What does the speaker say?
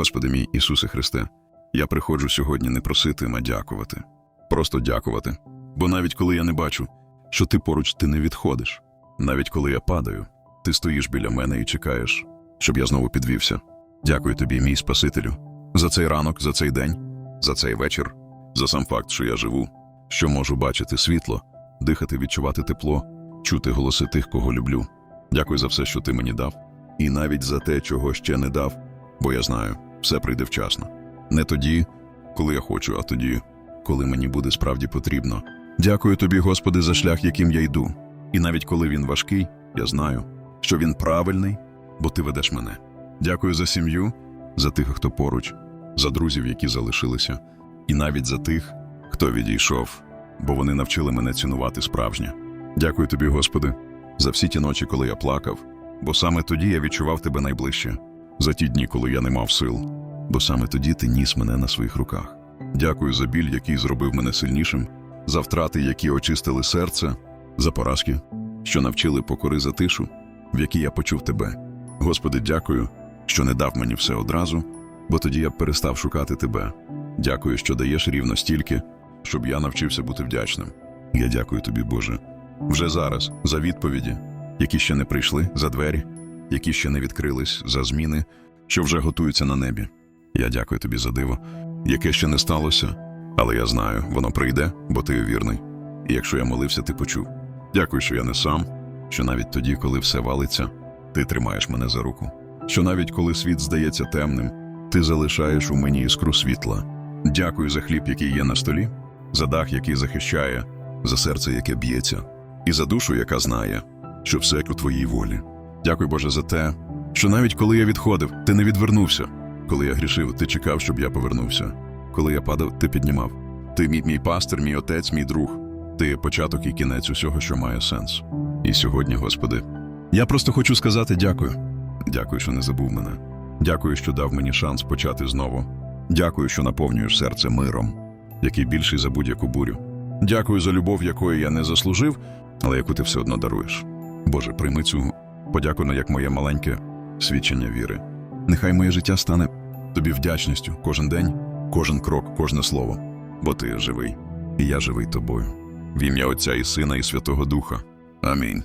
Господи мій Ісусе Христе, я приходжу сьогодні не просити, а дякувати. Просто дякувати. Бо навіть коли я не бачу, що ти поруч ти не відходиш. Навіть коли я падаю, ти стоїш біля мене і чекаєш, щоб я знову підвівся. Дякую тобі, мій Спасителю, за цей ранок, за цей день, за цей вечір, за сам факт, що я живу, що можу бачити світло, дихати, відчувати тепло, чути голоси тих, кого люблю. Дякую за все, що ти мені дав, і навіть за те, чого ще не дав, бо я знаю, все прийде вчасно. Не тоді, коли я хочу, а тоді, коли мені буде справді потрібно. Дякую тобі, Господи, за шлях, яким я йду. І навіть коли він важкий, я знаю, що він правильний, бо ти ведеш мене. Дякую за сім'ю, за тих, хто поруч, за друзів, які залишилися, і навіть за тих, хто відійшов, бо вони навчили мене цінувати справжнє. Дякую тобі, Господи, за всі ті ночі, коли я плакав, бо саме тоді я відчував тебе найближче, за ті дні, коли я не мав сил, бо саме тоді ти ніс мене на своїх руках. Дякую за біль, який зробив мене сильнішим, за втрати, які очистили серце, за поразки, що навчили покори за тишу, в якій я почув тебе. Господи, дякую, що не дав мені все одразу, бо тоді я б перестав шукати тебе. Дякую, що даєш рівно стільки, щоб я навчився бути вдячним. Я дякую тобі, Боже, вже зараз за відповіді, які ще не прийшли, за двері, які ще не відкрились, за зміни, що вже готуються на небі. Я дякую тобі за диво, яке ще не сталося, але я знаю, воно прийде, бо ти вірний. І якщо я молився, ти почув. Дякую, що я не сам, що навіть тоді, коли все валиться, ти тримаєш мене за руку. Що навіть коли світ здається темним, ти залишаєш у мені іскру світла. Дякую за хліб, який є на столі, за дах, який захищає, за серце, яке б'ється, і за душу, яка знає, що все у твоїй волі. Дякую, Боже, за те, що навіть коли я відходив, ти не відвернувся. Коли я грішив, ти чекав, щоб я повернувся. Коли я падав, ти піднімав. Ти мій, мій пастир, мій отець, мій друг. Ти початок і кінець усього, що має сенс. І сьогодні, Господи, я просто хочу сказати дякую. Дякую, що не забув мене. Дякую, що дав мені шанс почати знову. Дякую, що наповнюєш серце миром, який більший за будь-яку бурю. Дякую за любов, якої я не заслужив, але яку ти все одно даруєш. Боже, прийми цю подяку як моє маленьке свідчення віри. Нехай моє життя стане тобі вдячністю кожен день, кожен крок, кожне слово, бо ти живий, і я живий тобою. В ім'я Отця і Сина, і Святого Духа. Амінь.